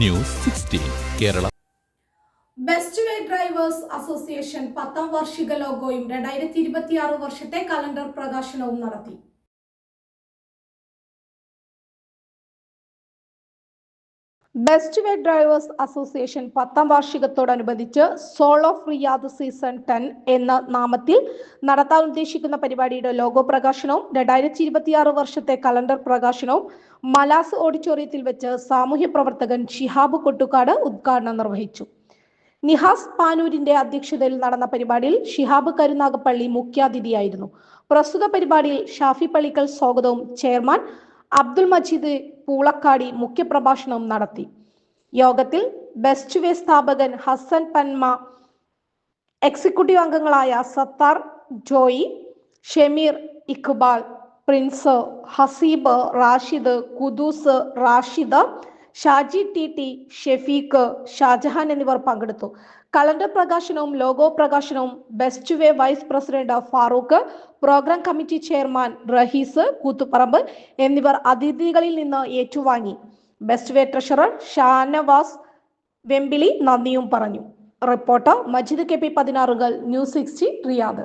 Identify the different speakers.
Speaker 1: News Kerala.
Speaker 2: Best way drivers association പത്താം വാർഷിക ലോഗോയും രണ്ടായിരത്തി ഇരുപത്തിയാറ് വർഷത്തെ കലണ്ടർ പ്രകാശനവും നടത്തി. ബെസ്റ്റ് വേ ഡ്രൈവേഴ്സ് അസോസിയേഷൻ പത്താം വാർഷികത്തോടനുബന്ധിച്ച് soul of Riyadh season ten എന്ന നാമത്തിൽ നടത്താൻ ഉദ്ദേശിക്കുന്ന പരിപാടിയുടെ ലോഗോ പ്രകാശനവും രണ്ടായിരത്തി ഇരുപത്തിയാറ് വർഷത്തെ കലണ്ടർ പ്രകാശനവും മലാസ് ഓഡിറ്റോറിയത്തിൽ വെച്ച് സാമൂഹ്യ പ്രവർത്തകൻ ഷിഹാബ് കൊട്ടുക്കാട് ഉദ്ഘാടനം നിർവഹിച്ചു. നിഹാസ് പാനൂരിന്റെ അധ്യക്ഷതയിൽ നടന്ന പരിപാടിയിൽ ഷിഹാബ് കരുനാഗപ്പള്ളി മുഖ്യാതിഥിയായിരുന്നു. പ്രസ്തുത പരിപാടിയിൽ ഷാഫി പള്ളിക്കൽ സ്വാഗതവും ചെയർമാൻ അബ്ദുൽ മജീദ് പൂളക്കാടി മുഖ്യപ്രഭാഷണം നടത്തി. യോഗത്തിൽ ബെസ്റ്റ് വേ സ്ഥാപകൻ ഹസൻ പന്മ എക്സിക്യൂട്ടീവ് അംഗങ്ങളായ സത്താർ ജോയി ഷെമീർ ഇഖ്ബാൽ പ്രിൻസ് ഹസീബ് റാഷിദ് കുദൂസ് റാഷിദ ഷാജി ടി ടി ഷെഫീഖ് ഷാജഹാൻ എന്നിവർ പങ്കെടുത്തു. കലണ്ടർ പ്രകാശനവും ലോഗോ പ്രകാശനവും best way vice president Farooq programme committee chairman Rahees Koothuparamba എന്നിവർ അതിഥികളിൽ നിന്ന് ഏറ്റുവാങ്ങി. Best way treasurer Shanavas Vembili നന്ദിയും പറഞ്ഞു. റിപ്പോർട്ടർ മജിദ് കെ പി പതിനാറുകൾ ന്യൂസ് സിക്സ്റ്റി റിയാദ്